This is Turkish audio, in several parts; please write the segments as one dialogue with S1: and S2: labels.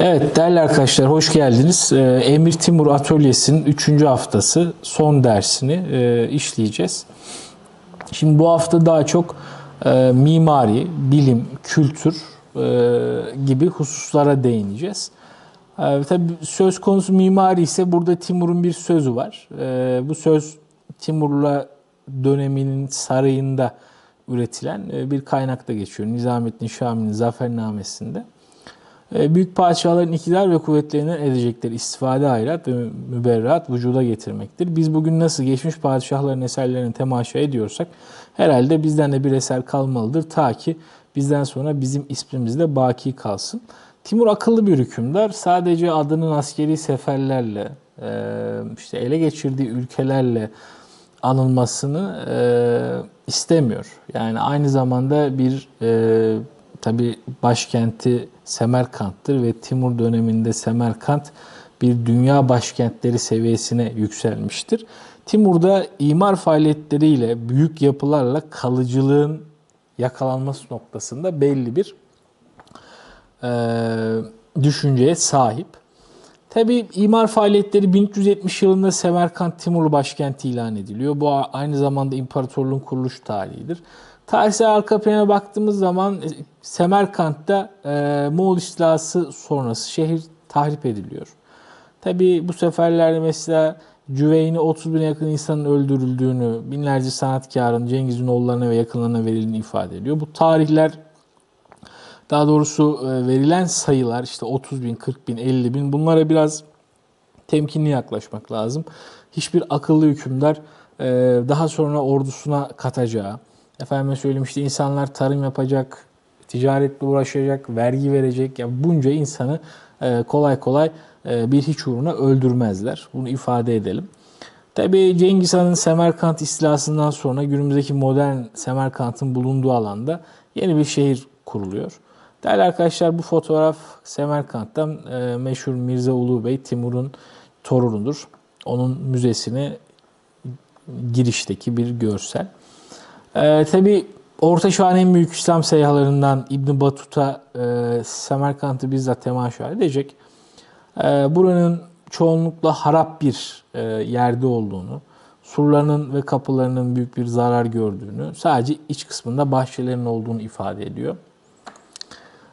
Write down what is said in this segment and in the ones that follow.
S1: Evet değerli arkadaşlar hoş geldiniz. Ee, Emir Timur Atölyesi'nin 3. haftası son dersini e, işleyeceğiz. Şimdi bu hafta daha çok e, mimari, bilim, kültür e, gibi hususlara değineceğiz. Tabii söz konusu mimari ise burada Timur'un bir sözü var. Bu söz Timur'la döneminin sarayında üretilen bir kaynakta geçiyor. Nizamettin Şami'nin Zafernamesi'nde. E, Büyük padişahların iktidar ve kuvvetlerinden edecekleri istifade hayrat ve müberrat vücuda getirmektir. Biz bugün nasıl geçmiş padişahların eserlerini temaşa ediyorsak herhalde bizden de bir eser kalmalıdır ta ki bizden sonra bizim ismimiz de baki kalsın. Timur akıllı bir hükümdar. Sadece adının askeri seferlerle, e, işte ele geçirdiği ülkelerle anılmasını e, istemiyor. Yani aynı zamanda bir tabi başkenti Semerkant'tır ve Timur döneminde Semerkant bir dünya başkentleri seviyesine yükselmiştir. Timur'da imar faaliyetleriyle, büyük yapılarla kalıcılığın yakalanması noktasında belli bir e, düşünceye sahip. Tabi imar faaliyetleri 1370 yılında Semerkant Timurlu başkenti ilan ediliyor. Bu aynı zamanda imparatorluğun kuruluş tarihidir. Tarihsel arka plana baktığımız zaman e, Semerkant'ta e, Moğol istilası sonrası şehir tahrip ediliyor. Tabi bu seferlerde mesela Cüveyni 30 bine yakın insanın öldürüldüğünü, binlerce sanatkarın Cengiz'in oğullarına ve yakınlarına verildiğini ifade ediyor. Bu tarihler daha doğrusu e, verilen sayılar işte 30 bin, 40 bin, 50 bin bunlara biraz temkinli yaklaşmak lazım. Hiçbir akıllı hükümdar e, daha sonra ordusuna katacağı, efendime söyleyeyim işte insanlar tarım yapacak, ticaretle uğraşacak, vergi verecek. Ya bunca insanı e, kolay kolay bir hiç uğruna öldürmezler. Bunu ifade edelim. Tabi Cengiz Han'ın Semerkant istilasından sonra günümüzdeki modern Semerkant'ın bulunduğu alanda yeni bir şehir kuruluyor. Değerli arkadaşlar bu fotoğraf Semerkant'tan e, meşhur Mirza Ulu Bey Timur'un torunudur. Onun müzesine girişteki bir görsel. E, Tabi Orta Çağ'ın en büyük İslam seyyahlarından İbn Batuta e, Semerkant'ı bizzat temaşa edecek. E, buranın çoğunlukla harap bir e, yerde olduğunu, surlarının ve kapılarının büyük bir zarar gördüğünü, sadece iç kısmında bahçelerin olduğunu ifade ediyor.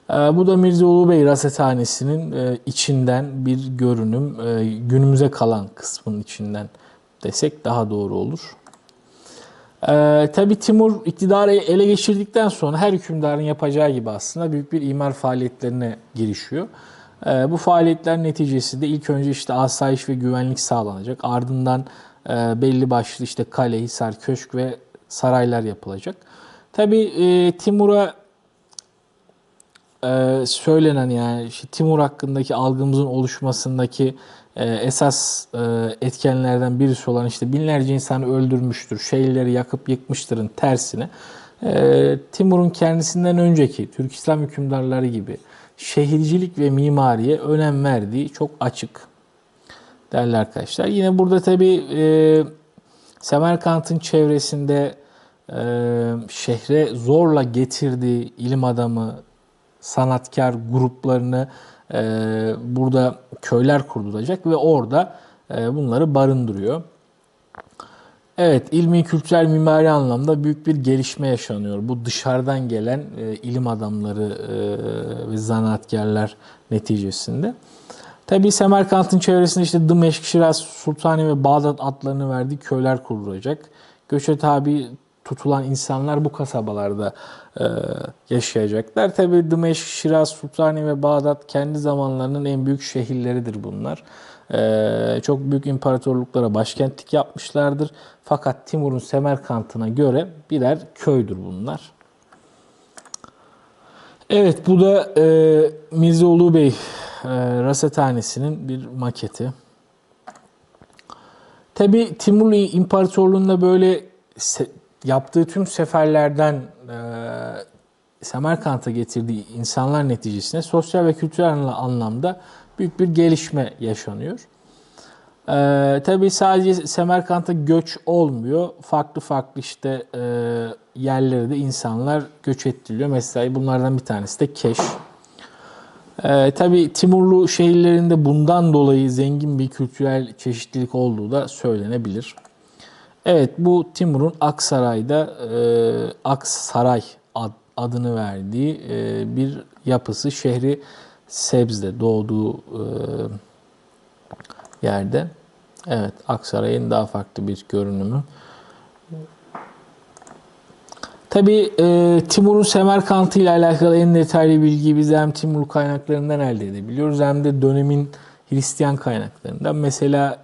S1: Ee, bu da Mirza Ulu Bey Rasathanesi'nin e, içinden bir görünüm, e, günümüze kalan kısmının içinden desek daha doğru olur. Ee, Tabi Timur iktidarı ele geçirdikten sonra her hükümdarın yapacağı gibi aslında büyük bir imar faaliyetlerine girişiyor. Ee, bu faaliyetler neticesinde ilk önce işte asayiş ve güvenlik sağlanacak. Ardından e, belli başlı işte kale, hisar, köşk ve saraylar yapılacak. Tabi Timur'a e, söylenen yani işte Timur hakkındaki algımızın oluşmasındaki e, esas e, etkenlerden birisi olan işte binlerce insanı öldürmüştür, şehirleri yakıp yıkmıştırın tersine e, Timur'un kendisinden önceki Türk İslam hükümdarları gibi şehircilik ve mimariye önem verdiği çok açık değerli arkadaşlar. Yine burada tabi e, Semerkant'ın çevresinde e, şehre zorla getirdiği ilim adamı, sanatkar gruplarını e, burada köyler kurduracak ve orada e, bunları barındırıyor. Evet, ilmi, kültürel, mimari anlamda büyük bir gelişme yaşanıyor. Bu dışarıdan gelen e, ilim adamları e, ve zanaatkarlar neticesinde. Tabi Semerkant'ın çevresinde işte Dımeşk, Şiraz, Sultani ve Bağdat adlarını verdiği köyler kurulacak. Göçe tabi tutulan insanlar bu kasabalarda e, yaşayacaklar. Tabi Dımeşk, Şiraz, Sultani ve Bağdat kendi zamanlarının en büyük şehirleridir bunlar. E, çok büyük imparatorluklara başkentlik yapmışlardır. Fakat Timur'un Semerkant'ına göre birer köydür bunlar. Evet bu da e, Mirzoğlu Bey e, Rasathanesi'nin bir maketi. Tabi Timurlu İmparatorluğu'nda böyle yaptığı tüm seferlerden e, Semerkant'a getirdiği insanlar neticesinde sosyal ve kültürel anlamda büyük bir gelişme yaşanıyor. Ee, tabii sadece Semerkant'a göç olmuyor. Farklı farklı işte e, yerlere de insanlar göç ettiriliyor. Mesela bunlardan bir tanesi de Keş. Ee, tabii Timurlu şehirlerinde bundan dolayı zengin bir kültürel çeşitlilik olduğu da söylenebilir. Evet bu Timur'un Aksaray'da e, Aksaray ad, adını verdiği e, bir yapısı. Şehri Sebz'de doğduğu e, yerde. Evet Aksaray'ın daha farklı bir görünümü. Tabii e, Timur'un Semerkant'ı ile alakalı en detaylı bilgiyi biz hem Timur kaynaklarından elde edebiliyoruz hem de dönemin Hristiyan kaynaklarından. Mesela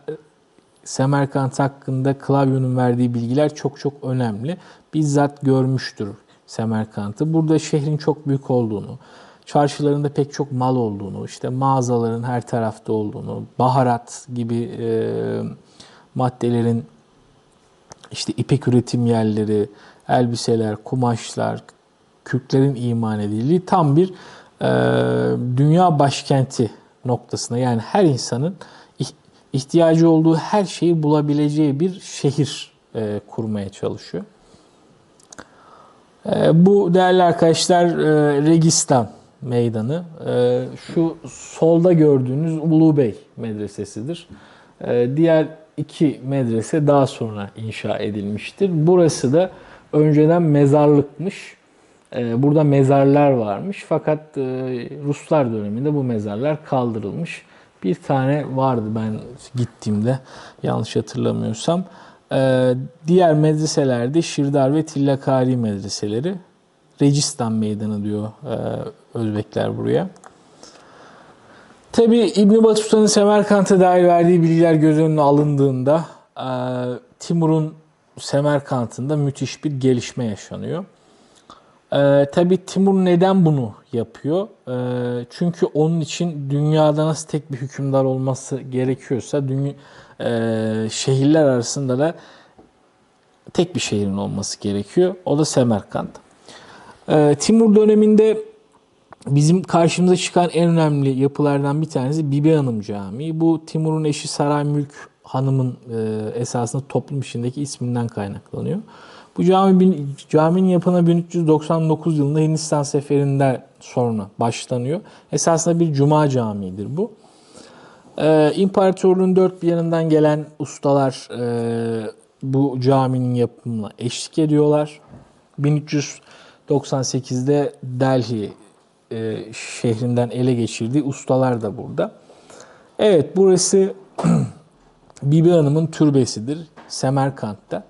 S1: Semerkant hakkında Klavyon'un verdiği bilgiler çok çok önemli. Bizzat görmüştür Semerkant'ı. Burada şehrin çok büyük olduğunu, çarşılarında pek çok mal olduğunu, işte mağazaların her tarafta olduğunu, baharat gibi e, maddelerin işte ipek üretim yerleri, elbiseler, kumaşlar, Kürtlerin iman edildiği tam bir e, dünya başkenti noktasına yani her insanın ihtiyacı olduğu her şeyi bulabileceği bir şehir e, kurmaya çalışıyor. E, bu değerli arkadaşlar e, Registan Meydanı. E, şu solda gördüğünüz Ulu Bey Medresesi'dir. E, diğer iki medrese daha sonra inşa edilmiştir. Burası da önceden mezarlıkmış. E, burada mezarlar varmış. Fakat e, Ruslar döneminde bu mezarlar kaldırılmış. Bir tane vardı ben gittiğimde yanlış hatırlamıyorsam. E, diğer medreselerde Şirdar ve Tillakari medreseleri. Recistan Meydanı diyor e, Özbekler buraya. Tabi İbn Batuta'nın Semerkant'a dair verdiği bilgiler göz önüne alındığında e, Timur'un Semerkant'ında müthiş bir gelişme yaşanıyor. E, Tabi Timur neden bunu yapıyor? E, çünkü onun için dünyada nasıl tek bir hükümdar olması gerekiyorsa dünya, e, şehirler arasında da tek bir şehrin olması gerekiyor. O da Semerkant. E, Timur döneminde Bizim karşımıza çıkan en önemli yapılardan bir tanesi Bibi Hanım Camii. Bu Timur'un eşi Saray Mülk Hanım'ın e, esasında toplum işindeki isminden kaynaklanıyor. Bu cami caminin yapına 1399 yılında Hindistan seferinden sonra başlanıyor. Esasında bir cuma camiidir bu. Ee, İmparatorluğun dört bir yanından gelen ustalar e, bu caminin yapımına eşlik ediyorlar. 1398'de Delhi e, şehrinden ele geçirdiği ustalar da burada. Evet burası Bibi Hanım'ın türbesidir Semerkant'ta.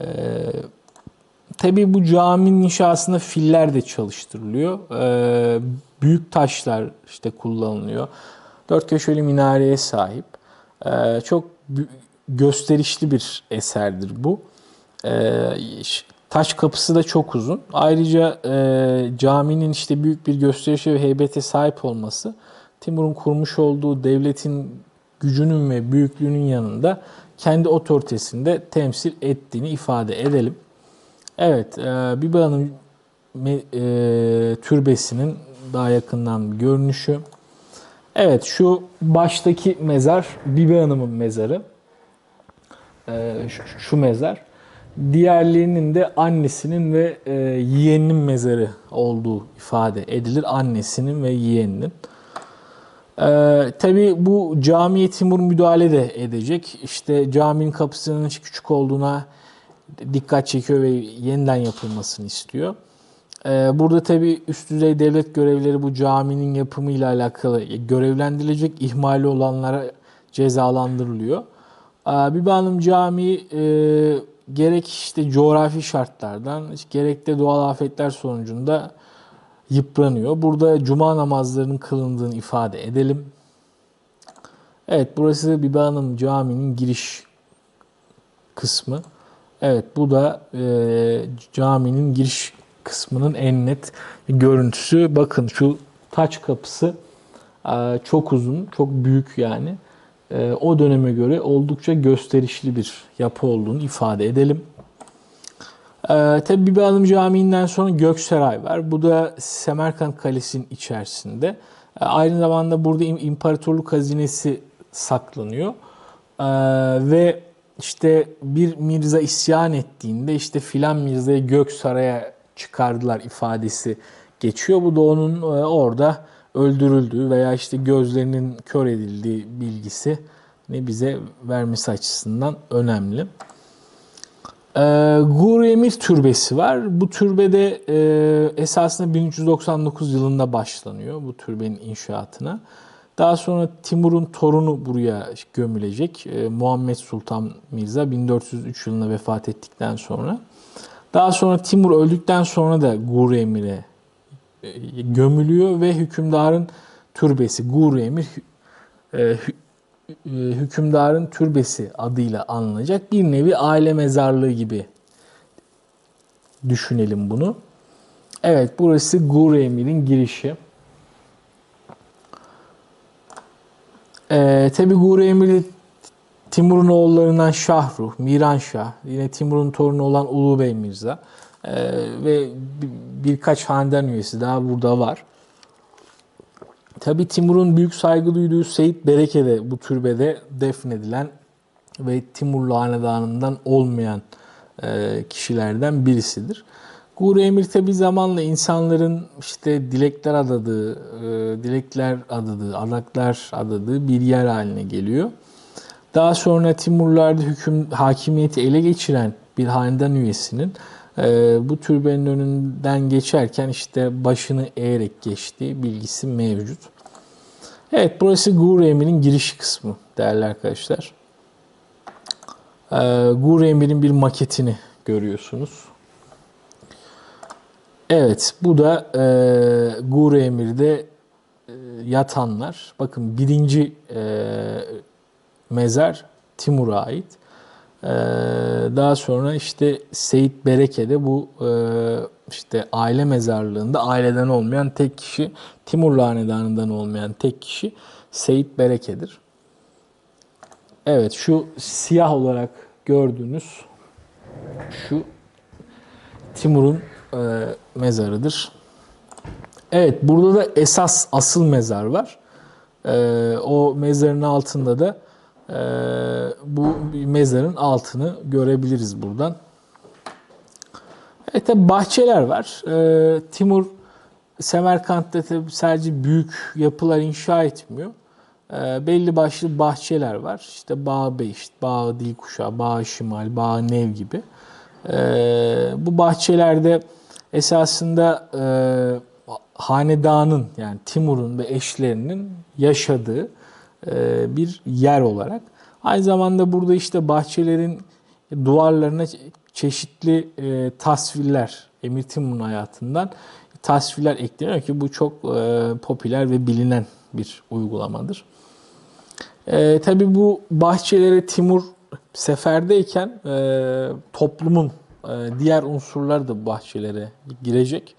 S1: Ee, Tabii bu caminin inşasında filler de çalıştırılıyor. Ee, büyük taşlar işte kullanılıyor. Dört köşeli minareye sahip. Ee, çok gösterişli bir eserdir bu. Ee, taş kapısı da çok uzun. Ayrıca e, caminin işte büyük bir gösterişe ve heybete sahip olması Timur'un kurmuş olduğu devletin gücünün ve büyüklüğünün yanında kendi otoritesini de temsil ettiğini ifade edelim. Evet, e, Hanım e, türbesinin daha yakından görünüşü. Evet, şu baştaki mezar Bibi Hanım'ın mezarı. E, şu, şu mezar. Diğerlerinin de annesinin ve e, yeğeninin mezarı olduğu ifade edilir. Annesinin ve yeğeninin. Ee, tabii bu camiye Timur müdahale de edecek. İşte caminin kapısının küçük olduğuna dikkat çekiyor ve yeniden yapılmasını istiyor. Ee, burada tabii üst düzey devlet görevlileri bu caminin yapımıyla alakalı görevlendirilecek, ihmali olanlara cezalandırılıyor. Ee, Bibi Hanım Camii e, gerek işte coğrafi şartlardan, gerek de doğal afetler sonucunda yıpranıyor. Burada cuma namazlarının kılındığını ifade edelim. Evet burası Bibi Hanım Camii'nin giriş kısmı. Evet bu da e, caminin giriş kısmının en net görüntüsü. Bakın şu taç kapısı e, çok uzun, çok büyük yani. E, o döneme göre oldukça gösterişli bir yapı olduğunu ifade edelim. Ee, tabii Bibi Hanım Camii'nden sonra Göksaray var. Bu da Semerkant Kalesi'nin içerisinde. Ee, aynı zamanda burada im- imparatorluk hazinesi saklanıyor. Ee, ve işte bir Mirza isyan ettiğinde işte filan Mirza'yı Göksaray'a çıkardılar ifadesi geçiyor. Bu da onun e, orada öldürüldüğü veya işte gözlerinin kör edildiği bilgisi ne bize vermesi açısından önemli. Ee, Gur Emir Türbesi var. Bu türbede e, esasında 1399 yılında başlanıyor bu türbenin inşaatına. Daha sonra Timur'un torunu buraya gömülecek. Ee, Muhammed Sultan Mirza 1403 yılında vefat ettikten sonra. Daha sonra Timur öldükten sonra da Gur Emir'e e, gömülüyor ve hükümdarın türbesi Gur Emir e, hü- hükümdarın türbesi adıyla anılacak bir nevi aile mezarlığı gibi düşünelim bunu. Evet burası Gur Emir'in girişi. Ee, Tabi Gur Emir Timur'un oğullarından Şahruh, Miranşah, yine Timur'un torunu olan Ulu Bey Mirza ee, ve bir- birkaç hanedan üyesi daha burada var. Tabi Timur'un büyük saygı duyduğu Seyit Bereke de bu türbede defnedilen ve Timurlu hanedanından olmayan e, kişilerden birisidir. Gur Emir tabi zamanla insanların işte dilekler adadığı, e, dilekler adadığı, adaklar adadığı bir yer haline geliyor. Daha sonra Timurlarda hüküm hakimiyeti ele geçiren bir hanedan üyesinin e, bu türbenin önünden geçerken işte başını eğerek geçtiği bilgisi mevcut. Evet burası Gur Emir'in giriş kısmı değerli arkadaşlar. E, Gur Emir'in bir maketini görüyorsunuz. Evet bu da e, Gur Emir'de e, yatanlar. Bakın birinci e, mezar Timur'a ait. Ee, daha sonra işte Seyit Bereke'de bu e, işte aile mezarlığında aileden olmayan tek kişi Timurlu Hanedanı'ndan olmayan tek kişi Seyit Bereke'dir. Evet şu siyah olarak gördüğünüz şu Timur'un e, mezarıdır. Evet burada da esas asıl mezar var. Ee, o mezarın altında da e, bu mezarın altını görebiliriz buradan. Evet tabi bahçeler var. Ee, Timur Semerkant'ta tabi sadece büyük yapılar inşa etmiyor. Ee, belli başlı bahçeler var. İşte Bağ Beşt, Bağ Dilkuşa, Bağ Şimal, Bağ Nev gibi. Ee, bu bahçelerde esasında e, hanedanın yani Timur'un ve eşlerinin yaşadığı bir yer olarak. Aynı zamanda burada işte bahçelerin duvarlarına çe- çeşitli e, tasvirler, Emir Timur'un hayatından tasvirler ekleniyor ki bu çok e, popüler ve bilinen bir uygulamadır. E, tabii bu bahçelere Timur seferdeyken e, toplumun e, diğer unsurlar da bahçelere girecek.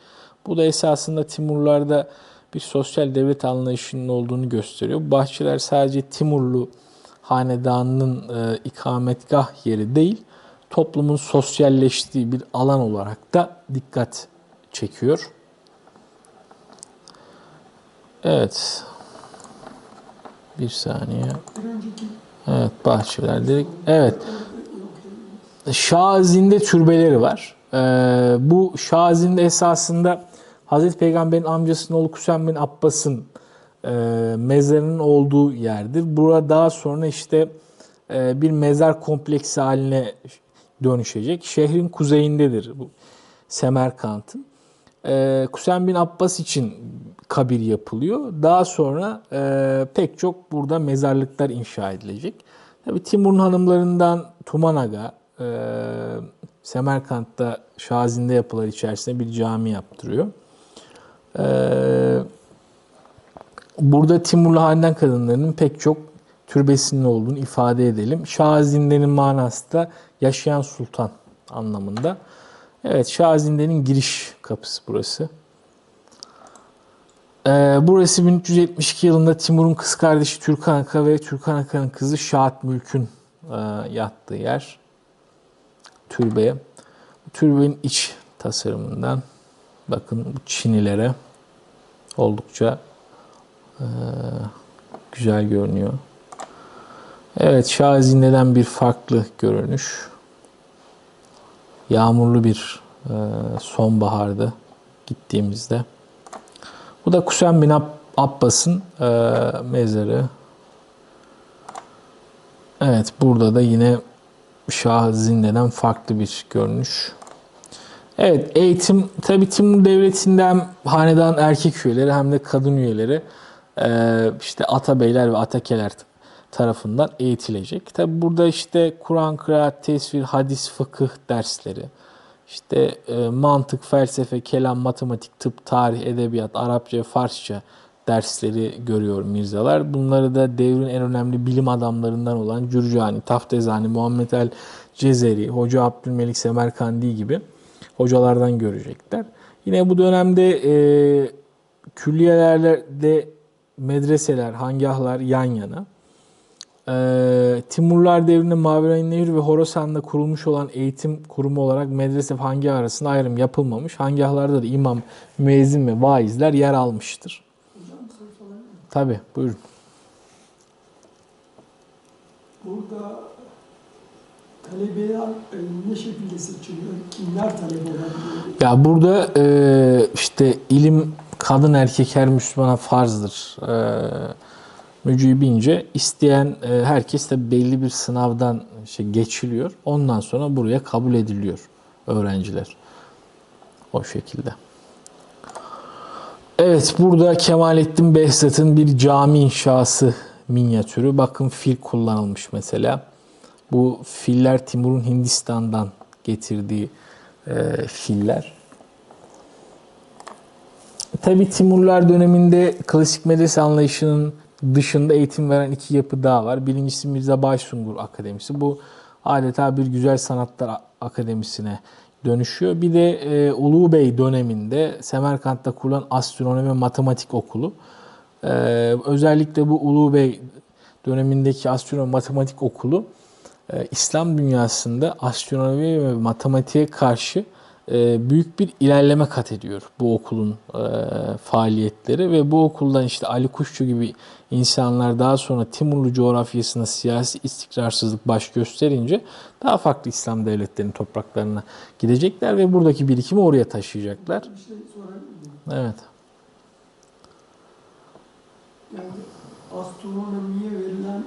S1: Bu da esasında Timurlarda bir sosyal devlet anlayışının olduğunu gösteriyor. Bahçeler sadece Timurlu hanedanının e, ikametgah yeri değil, toplumun sosyalleştiği bir alan olarak da dikkat çekiyor. Evet. Bir saniye. Evet bahçeler dedik. Evet. Şazinde türbeleri var. Ee, bu Şazinde esasında Hazreti Peygamber'in amcasının oğlu Kusem bin Abbas'ın e, mezarının olduğu yerdir. Burada daha sonra işte e, bir mezar kompleksi haline dönüşecek. Şehrin kuzeyindedir bu Semerkant'ın. E, Kusem bin Abbas için kabir yapılıyor. Daha sonra e, pek çok burada mezarlıklar inşa edilecek. Tabi Timur'un hanımlarından Tumanaga, e, Semerkant'ta Şazinde yapılar içerisinde bir cami yaptırıyor. E, burada Timurlu haneden kadınlarının pek çok türbesinin olduğunu ifade edelim. Şazinde'nin manası da yaşayan sultan anlamında. Evet Şazinde'nin giriş kapısı burası. Ee, burası 1372 yılında Timur'un kız kardeşi Türkan Aka ve Türkan Aka'nın kızı Şahat Mülk'ün e, yattığı yer. Türbeye. Türbenin iç tasarımından bakın bu çinilere oldukça e, güzel görünüyor. Evet Şazinde'den bir farklı görünüş. Yağmurlu bir e, sonbaharda gittiğimizde. Bu da Kusem bin Abbas'ın e, mezarı. Evet burada da yine Şah Zinde'den farklı bir görünüş. Evet eğitim tabi Timur Devleti'nde hem hanedan erkek üyeleri hem de kadın üyeleri işte atabeyler ve atakeler tarafından eğitilecek. Tabi burada işte Kur'an, kıraat, tesvir, hadis, fıkıh dersleri, işte mantık, felsefe, kelam, matematik, tıp, tarih, edebiyat, Arapça, Farsça dersleri görüyor Mirzalar. Bunları da devrin en önemli bilim adamlarından olan Cürcani, Taftezani, Muhammed el Cezeri, Hoca Abdülmelik Semerkandi gibi hocalardan görecekler. Yine bu dönemde e, külliyelerde medreseler, hangahlar yan yana. E, Timurlar devrinde Maverayn Nehir ve Horasan'da kurulmuş olan eğitim kurumu olarak medrese ve hangah arasında ayrım yapılmamış. Hangahlarda da imam, müezzin ve vaizler yer almıştır. Tabi buyurun.
S2: Burada talebeler e, ne şekilde seçiliyor? Kimler talebe olabiliyor?
S1: Ya burada e, işte ilim kadın erkek her Müslümana farzdır. E, mücibince isteyen e, herkes de belli bir sınavdan şey geçiliyor. Ondan sonra buraya kabul ediliyor öğrenciler. O şekilde. Evet burada Kemalettin Behzat'ın bir cami inşası minyatürü. Bakın fil kullanılmış mesela. Bu filler Timur'un Hindistan'dan getirdiği e, filler. Tabi Timurlar döneminde klasik medrese anlayışının dışında eğitim veren iki yapı daha var. Birincisi Mirza Baysungur Akademisi. Bu adeta bir güzel sanatlar akademisine dönüşüyor. Bir de e, Ulu Bey döneminde Semerkant'ta kurulan astronomi ve matematik okulu. E, özellikle bu Ulu Bey dönemindeki astronomi matematik okulu e, İslam dünyasında astronomi ve matematiğe karşı e, büyük bir ilerleme kat ediyor bu okulun e, faaliyetleri ve bu okuldan işte Ali Kuşçu gibi insanlar daha sonra Timurlu coğrafyasında siyasi istikrarsızlık baş gösterince daha farklı İslam devletlerinin topraklarına gidecekler ve buradaki birikimi oraya taşıyacaklar. Evet.
S2: Yani astronomiye verilen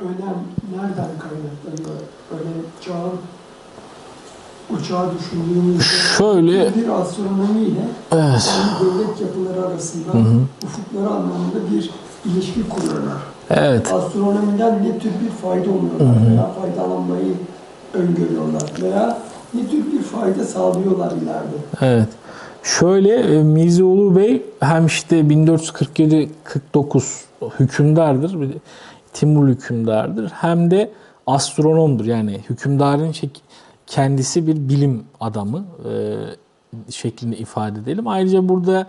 S2: önem nereden kaynaklanıyor? Böyle çağın uçağı düşündüğümüzde
S1: Şöyle
S2: bir astronomiyle
S1: evet.
S2: devlet yapıları arasında ufukları anlamında bir ilişki kuruyorlar.
S1: Evet.
S2: Astronomiden ne tür bir fayda umuyorlar veya faydalanmayı öngörüyorlar veya ne tür bir fayda sağlıyorlar ileride.
S1: Evet. Şöyle e, Mirzioğlu Bey hem işte 1447-49 hükümdardır, Timur hükümdardır. Hem de astronomdur. Yani hükümdarın kendisi bir bilim adamı e, şeklinde ifade edelim. Ayrıca burada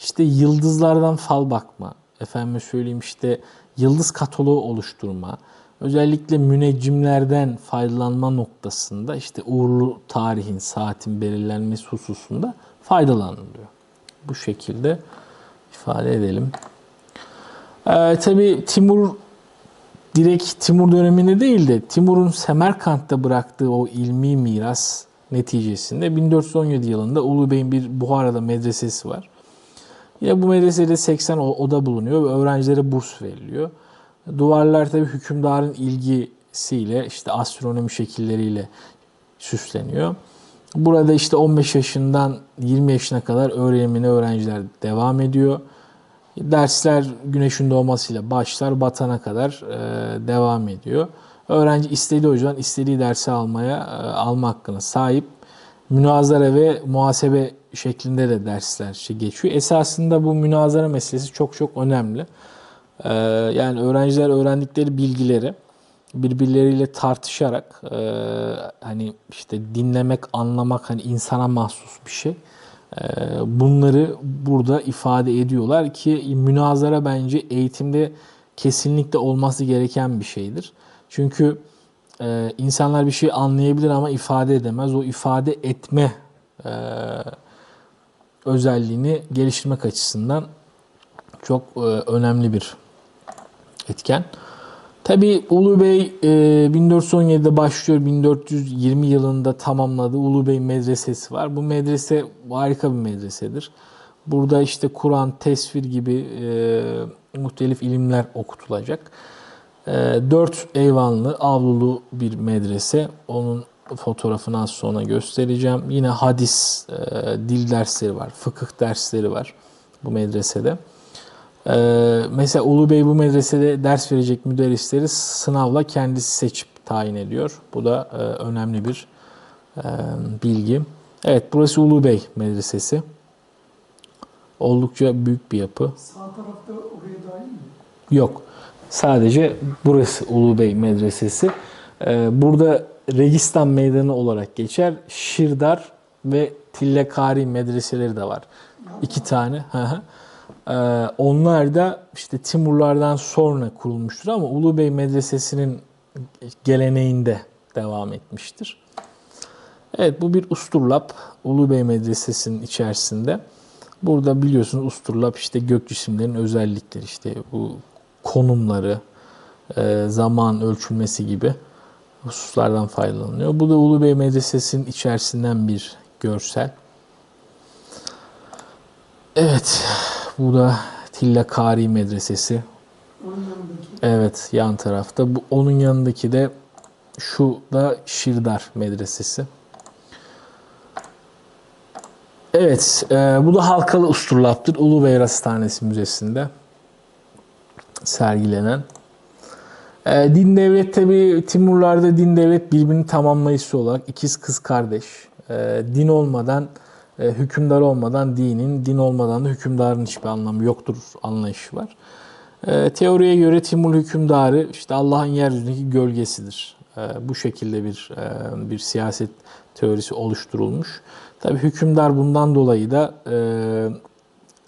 S1: işte yıldızlardan fal bakma, efendime söyleyeyim işte yıldız kataloğu oluşturma, özellikle müneccimlerden faydalanma noktasında işte uğurlu tarihin, saatin belirlenmesi hususunda faydalanılıyor. Bu şekilde ifade edelim. Ee, tabii Timur direkt Timur döneminde değil de Timur'un Semerkant'ta bıraktığı o ilmi miras neticesinde 1417 yılında Ulu Bey'in bir Buhara'da medresesi var. Yine bu medresede 80 o- oda bulunuyor ve öğrencilere burs veriliyor. Duvarlar tabii hükümdarın ilgisiyle işte astronomi şekilleriyle süsleniyor. Burada işte 15 yaşından 20 yaşına kadar öğrenimine öğrenciler devam ediyor. Dersler güneşin doğmasıyla başlar, batana kadar e, devam ediyor. Öğrenci istediği hocadan istediği dersi almaya e, alma hakkına sahip. Münazara ve muhasebe şeklinde de dersler şey geçiyor. Esasında bu münazara meselesi çok çok önemli. E, yani öğrenciler öğrendikleri bilgileri birbirleriyle tartışarak e, hani işte dinlemek, anlamak hani insana mahsus bir şey. E, bunları burada ifade ediyorlar ki münazara bence eğitimde kesinlikle olması gereken bir şeydir. Çünkü e, insanlar bir şey anlayabilir ama ifade edemez. O ifade etme e, özelliğini geliştirmek açısından çok e, önemli bir etken. Tabi Ulu Bey e, 1417'de başlıyor, 1420 yılında tamamladı. Ulu Bey Medresesi var. Bu medrese harika bir medresedir. Burada işte Kur'an, tesvir gibi e, muhtelif ilimler okutulacak. E, dört eyvanlı, avlulu bir medrese. Onun fotoğrafını az sonra göstereceğim. Yine hadis, e, dil dersleri var, fıkıh dersleri var bu medresede. Ee, mesela Ulu Bey bu medresede ders verecek müderrisleri sınavla kendisi seçip tayin ediyor. Bu da e, önemli bir e, bilgi. Evet burası Ulu Bey medresesi. Oldukça büyük bir yapı.
S2: Sağ tarafta oraya dahil mi?
S1: Yok. Sadece burası Ulu Bey Medresesi. Ee, burada Registan Meydanı olarak geçer. Şirdar ve Tillekari medreseleri de var. İki tane. Ee, onlar da işte Timurlardan sonra kurulmuştur ama Ulu Bey Medresesi'nin geleneğinde devam etmiştir. Evet bu bir usturlap. Ulu Bey Medresesi'nin içerisinde. Burada biliyorsunuz usturlap işte gök cisimlerin özellikleri işte bu konumları, e, zaman ölçülmesi gibi hususlardan faydalanıyor. Bu da Ulu Bey Medresesi'nin içerisinden bir görsel. Evet, bu da Tilla Kari Medresesi. Evet, yan tarafta. Bu onun yanındaki de şu da Şirdar Medresesi. Evet, e, bu da halkalı usturlaptır. Ulubey Rasathanesi Müzesi'nde sergilenen. E, din devlet tabi Timurlarda din devlet birbirini tamamlayıcısı olarak ikiz kız kardeş. E, din olmadan, e, hükümdar olmadan dinin, din olmadan da hükümdarın hiçbir anlamı yoktur anlayışı var. E, teoriye göre Timur hükümdarı işte Allah'ın yeryüzündeki gölgesidir. E, bu şekilde bir e, bir siyaset teorisi oluşturulmuş. Tabi hükümdar bundan dolayı da e,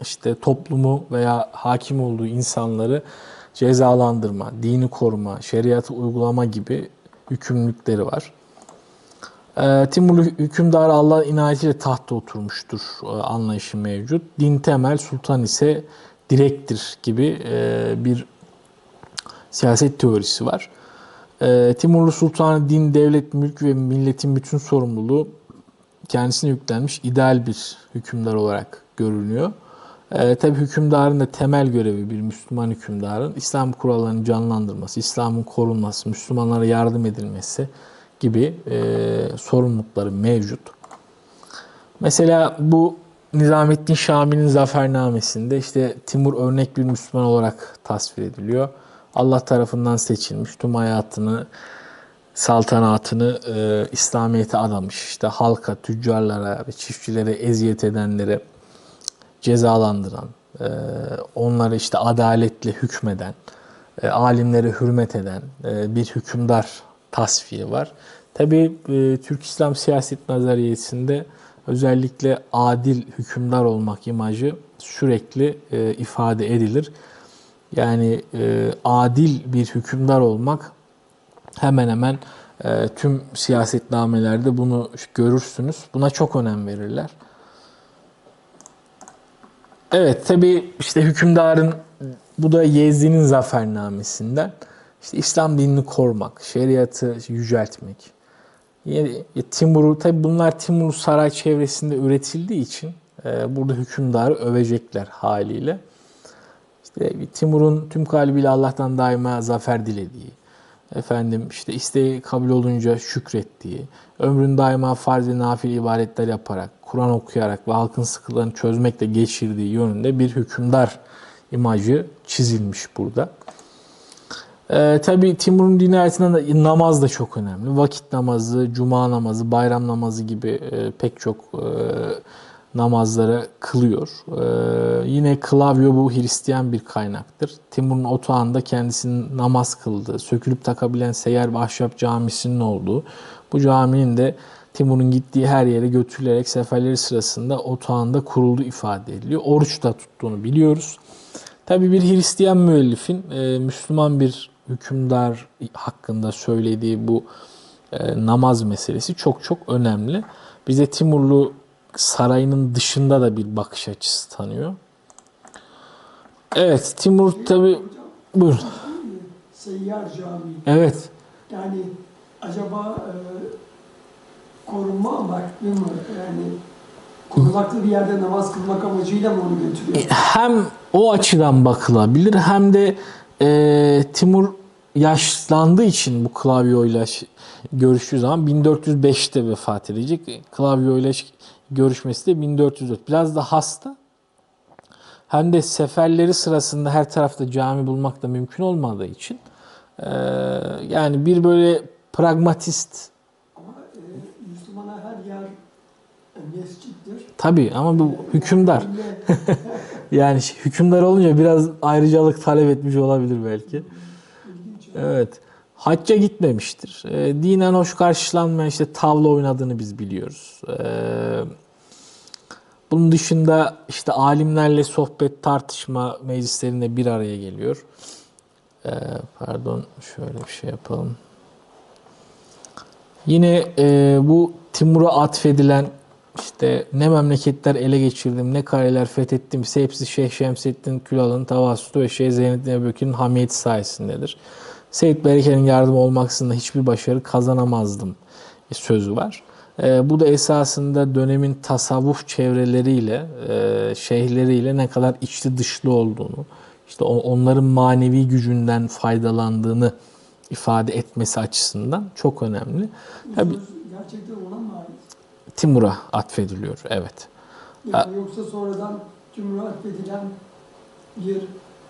S1: işte toplumu veya hakim olduğu insanları cezalandırma, dini koruma, şeriatı uygulama gibi yükümlülükleri var. E, Timur hükümdarı Allah'ın inayetiyle tahta oturmuştur e, anlayışı mevcut. Din temel, sultan ise direktir gibi e, bir siyaset teorisi var. E, Timurlu Sultanı din, devlet, mülk ve milletin bütün sorumluluğu kendisine yüklenmiş ideal bir hükümdar olarak görünüyor. E, Tabi hükümdarın da temel görevi bir Müslüman hükümdarın İslam kurallarını canlandırması, İslam'ın korunması, Müslümanlara yardım edilmesi gibi e, sorumlulukları mevcut. Mesela bu Nizamettin Şami'nin zafernamesinde işte Timur örnek bir Müslüman olarak tasvir ediliyor. Allah tarafından seçilmiş, tüm hayatını, saltanatını e, İslamiyet'e adamış. İşte halka, tüccarlara ve çiftçilere eziyet edenlere cezalandıran, e, onları işte adaletle hükmeden, e, alimlere hürmet eden e, bir hükümdar tasviri var. Tabi Türk İslam siyaset nazariyesinde özellikle adil hükümdar olmak imajı sürekli e, ifade edilir. Yani e, adil bir hükümdar olmak hemen hemen e, tüm siyasetnamelerde bunu görürsünüz. Buna çok önem verirler. Evet tabi işte hükümdarın bu da Yezdi'nin zafernamesinden işte İslam dinini korumak, şeriatı yüceltmek. Yani Timur'u tabi bunlar Timur saray çevresinde üretildiği için e, burada hükümdarı övecekler haliyle. İşte Timur'un tüm kalbiyle Allah'tan daima zafer dilediği, efendim işte isteği kabul olunca şükrettiği, ömrün daima farz ve nafil ibadetler yaparak, Kur'an okuyarak ve halkın sıkıntılarını çözmekle geçirdiği yönünde bir hükümdar imajı çizilmiş burada. Ee, Tabi Timur'un dini hayatında da namaz da çok önemli. Vakit namazı, cuma namazı, bayram namazı gibi e, pek çok e, namazları kılıyor. Ee, yine Klavyo bu Hristiyan bir kaynaktır. Timur'un otağında kendisinin namaz kıldığı, sökülüp takabilen Seyyar ve Camisi'nin olduğu, bu caminin de Timur'un gittiği her yere götürülerek seferleri sırasında otağında kurulduğu ifade ediliyor. Oruç da tuttuğunu biliyoruz. Tabi bir Hristiyan müellifin e, Müslüman bir hükümdar hakkında söylediği bu e, namaz meselesi çok çok önemli. Bize Timurlu sarayının dışında da bir bakış açısı tanıyor. Evet, Timur tabi buyurun.
S2: Seyyar Camii.
S1: Evet.
S2: Yani acaba e, korunma amaçlı mı? Yani korunaklı bir yerde namaz kılmak amacıyla mı onu götürüyor?
S1: hem o açıdan bakılabilir hem de e, Timur yaşlandığı için bu klavyoyla ş- görüştüğü zaman 1405'te vefat edecek. Klavyoyla ş- görüşmesi de 1404. Biraz da hasta. Hem de seferleri sırasında her tarafta cami bulmak da mümkün olmadığı için e, yani bir böyle pragmatist
S2: Ama e, Müslümana her yer mescittir.
S1: tabii ama bu hükümdar. Yani ş- hükümdar olunca biraz ayrıcalık talep etmiş olabilir belki. Evet. Hacca gitmemiştir. E, dinen hoş karşılanmayan işte tavla oynadığını biz biliyoruz. E, bunun dışında işte alimlerle sohbet, tartışma meclislerinde bir araya geliyor. E, pardon şöyle bir şey yapalım. Yine e, bu Timur'a atfedilen işte ne memleketler ele geçirdim, ne kaleler fethettim, ise hepsi Şeyh Şemsettin Külal'ın tavasütü ve Şeyh Zeynettin Ebubekir'in hamiyeti sayesindedir. Seyit Bereke'nin yardımı olmaksızın hiçbir başarı kazanamazdım sözü var. E, bu da esasında dönemin tasavvuf çevreleriyle, e, şeyhleriyle ne kadar içli dışlı olduğunu, işte onların manevi gücünden faydalandığını ifade etmesi açısından çok önemli. Tabii
S2: gerçekten mı ait?
S1: Timur'a atfediliyor, evet.
S2: Yani yoksa sonradan Timur'a atfedilen bir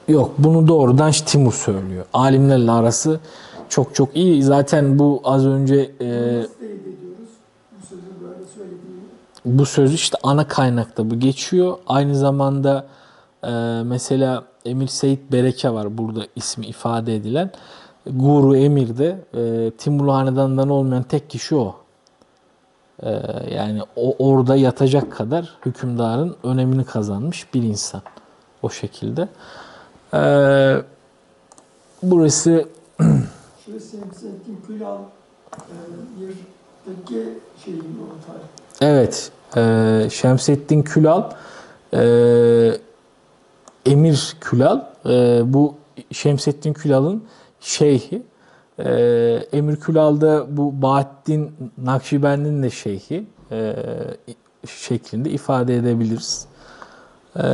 S1: Yok bunu doğrudan Timur söylüyor. Alimlerle arası çok çok iyi. Zaten bu az önce e?
S2: Bu sözü
S1: bu söz işte ana kaynakta bu geçiyor. Aynı zamanda e, mesela Emir Seyit Bereke var burada ismi ifade edilen. Guru Emir'de e, Timurlu Hanedan'dan olmayan tek kişi o. E, yani o orada yatacak kadar hükümdarın önemini kazanmış bir insan. O şekilde. E, burası
S2: Külal e, bir tekke şeyi?
S1: Evet, e, Şemsettin Külal, e, Emir Külal, e, bu Şemsettin Külal'ın şeyhi. E, Emir Külal da bu Bahattin Nakşibendi'nin de şeyhi e, şeklinde ifade edebiliriz. E,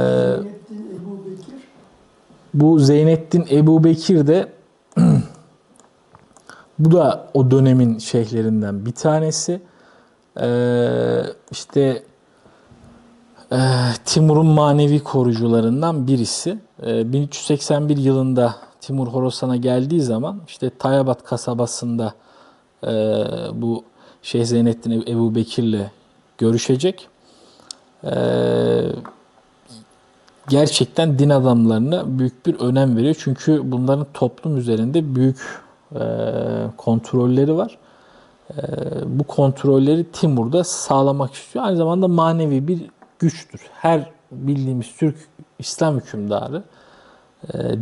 S1: bu Zeynettin Ebu Bekir de bu da o dönemin şeyhlerinden bir tanesi. Ee, işte e, Timur'un manevi korucularından birisi. Ee, 1381 yılında Timur Horasan'a geldiği zaman işte Tayabat kasabasında e, bu Şeyh Zeynettin Ebu Bekir'le görüşecek. Ee, gerçekten din adamlarına büyük bir önem veriyor. Çünkü bunların toplum üzerinde büyük e, kontrolleri var. E, bu kontrolleri Timur'da sağlamak istiyor. Aynı zamanda manevi bir güçtür. Her bildiğimiz Türk İslam hükümdarı e,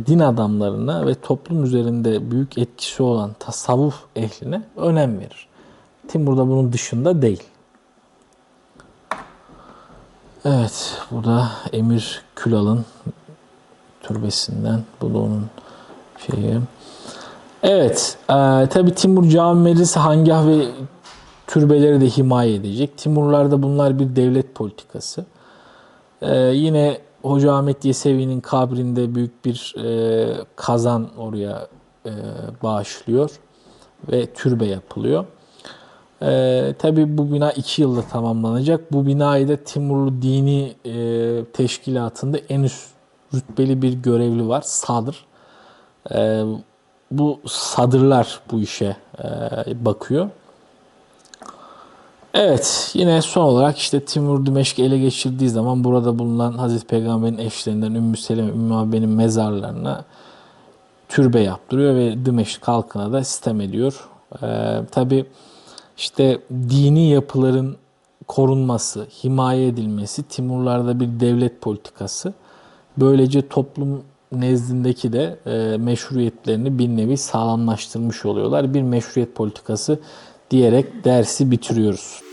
S1: din adamlarına ve toplum üzerinde büyük etkisi olan tasavvuf ehline önem verir. Timur da bunun dışında değil. Evet, bu da Emir Külal'ın türbesinden. Bu onun şeyi. Evet, e, tabi Timur cami meclisi hangah ve türbeleri de himaye edecek. Timurlarda bunlar bir devlet politikası. E, yine Hoca Ahmet Yesevi'nin kabrinde büyük bir e, kazan oraya e, bağışlıyor ve türbe yapılıyor. Ee, tabii bu bina iki yılda tamamlanacak. Bu binayı da Timurlu Dini e, Teşkilatı'nda en üst rütbeli bir görevli var. Sadır. Ee, bu sadırlar bu işe e, bakıyor. Evet yine son olarak işte Timur Dimeşk'i ele geçirdiği zaman burada bulunan Hazreti Peygamber'in eşlerinden Ümmü Seleme, Ümmü Abi'nin mezarlarına türbe yaptırıyor ve Dimeşk halkına da sistem ediyor. Ee, Tabi işte dini yapıların korunması, himaye edilmesi Timurlarda bir devlet politikası. Böylece toplum nezdindeki de e, meşruiyetlerini bir nevi sağlamlaştırmış oluyorlar. Bir meşruiyet politikası diyerek dersi bitiriyoruz.